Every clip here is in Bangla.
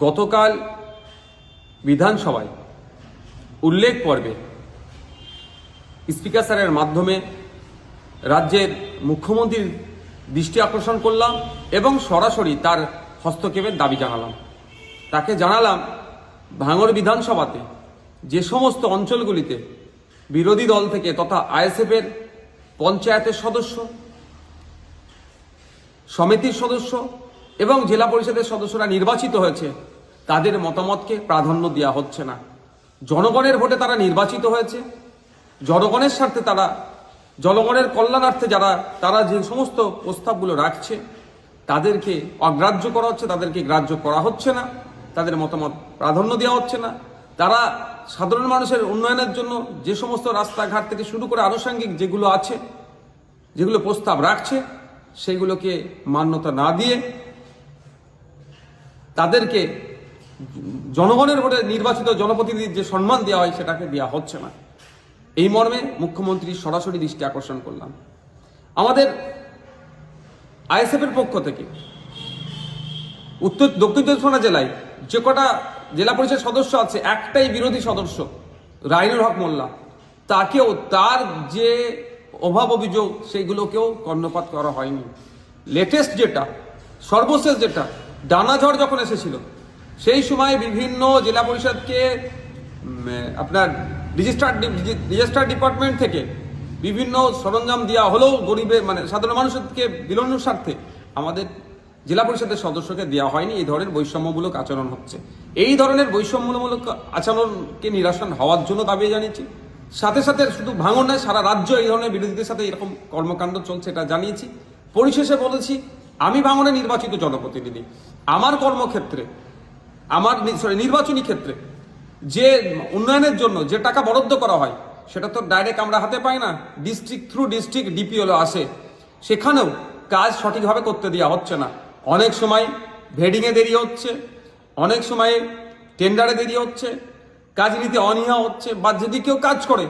গতকাল বিধানসভায় উল্লেখ পর্বে স্পিকার স্যারের মাধ্যমে রাজ্যের মুখ্যমন্ত্রীর দৃষ্টি আকর্ষণ করলাম এবং সরাসরি তার হস্তক্ষেপের দাবি জানালাম। তাকে জানালাম ভাঙড় বিধানসভাতে যে সমস্ত অঞ্চলগুলিতে বিরোধী দল থেকে তথা আইএসএফের পঞ্চায়েতের সদস্য, সমিতির সদস্য এবং জেলা পরিষদের সদস্যরা নির্বাচিত হয়েছে, তাদের মতামতকে প্রাধান্য দেওয়া হচ্ছে না। জনগণের ভোটে তারা নির্বাচিত হয়েছে, জনগণের স্বার্থে তারা, জনগণের কল্যাণার্থে যারা, তারা যে সমস্ত প্রস্তাবগুলো রাখছে, তাদেরকে অগ্রাহ্য করা হচ্ছে, তাদেরকে গ্রাহ্য করা হচ্ছে না, তাদের মতামত প্রাধান্য দেওয়া হচ্ছে না। তারা সাধারণ মানুষের উন্নয়নের জন্য যে সমস্ত রাস্তাঘাট থেকে শুরু করে আনুষঙ্গিক যেগুলো আছে, যেগুলো প্রস্তাব রাখছে সেইগুলোকে মান্যতা না দিয়ে তাদেরকে জনগণের ভোটে নির্বাচিত জনপ্রতিনিধির যে সম্মান দেওয়া হয়, সেটাকে দেওয়া হচ্ছে না। এই মর্মে মুখ্যমন্ত্রী সরাসরি দৃষ্টি আকর্ষণ করলাম। আমাদের আইএসএফের পক্ষ থেকে উত্তর দক্ষিণ চব্বিশ পরগনা জেলায় যে কটা জেলা পরিষদ সদস্য আছে, একটাই বিরোধী সদস্য, রাইনুল হক মোল্লা। তাকেও তার যে অভাব অভিযোগ, সেইগুলোকেও কর্ণপাত করা হয়নি। লেটেস্ট যেটা, সর্বশেষ যেটা ডানাঝড় যখন এসেছিল, সেই সময় বিভিন্ন জেলা পরিষদকে আপনার রেজিস্টার রেজিস্টার ডিপার্টমেন্ট থেকে বিভিন্ন সরঞ্জাম দেওয়া হলেও গরিবের মানে সাধারণ মানুষকে বিলনের স্বার্থে আমাদের জেলা পরিষদের সদস্যকে দেওয়া হয়নি। এই ধরনের বৈষম্যমূলক আচরণ হচ্ছে। এই ধরনের বৈষম্যমূলক আচরণকে নিরাসন হওয়ার জন্য দাবি জানিয়েছি। সাথে সাথে শুধু ভাঙন নয়, সারা রাজ্য এই ধরনের বিরোধীদের সাথে এরকম কর্মকাণ্ড চলছে এটা জানিয়েছি। পরিশেষে বলেছি আমি ভাঙনে নির্বাচিত জনপ্রতিনিধি। আমার কর্মক্ষেত্রে, আমার সরি নির্বাচনী ক্ষেত্রে যে উন্নয়নের জন্য যে টাকা বরাদ্দ করা হয়, সেটা তো ডাইরেক্ট আমরা হাতে পাই না। ডিস্ট্রিক্ট থ্রু ডিস্ট্রিক্ট ডিপিওলো আসে। সেখানেও কাজ সঠিকভাবে করতে দেওয়া হচ্ছে না। অনেক সময় ভেডিংয়ে দেরি হচ্ছে, অনেক সময় টেন্ডারে দেরি হচ্ছে, কাজ নিতে অনীহা হচ্ছে বা যদি কেউ কাজ করে,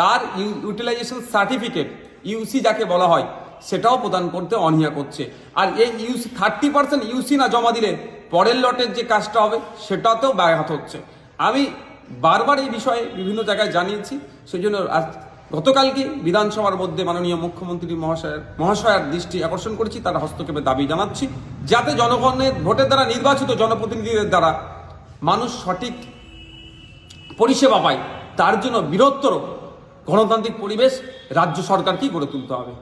তার ইউটিলাইজেশন সার্টিফিকেট ইউসি যাকে বলা হয় সেটাও প্রদান করতে অনীহা করছে। আর এই ইউসি থার্টি পার্সেন্ট ইউসি না জমা দিলে পরের লটের যে কাজটা হবে, সেটাতেও ব্যাঘাত হচ্ছে। আমি বারবার এই বিষয়ে বিভিন্ন জায়গায় জানিয়েছি সেই জন্য আজ গতকালকে বিধানসভার মধ্যে মাননীয় মুখ্যমন্ত্রী মহাশয়ের মহাশয়ের দৃষ্টি আকর্ষণ করেছি, তারা হস্তক্ষেপের দাবি জানাচ্ছি, যাতে জনগণের ভোটের দ্বারা, নির্বাচিত জনপ্রতিনিধিদের দ্বারা মানুষ সঠিক পরিষেবা পায়, তার জন্য বৃহত্তর গণতান্ত্রিক পরিবেশ রাজ্য সরকারকেই গড়ে তুলতে হবে।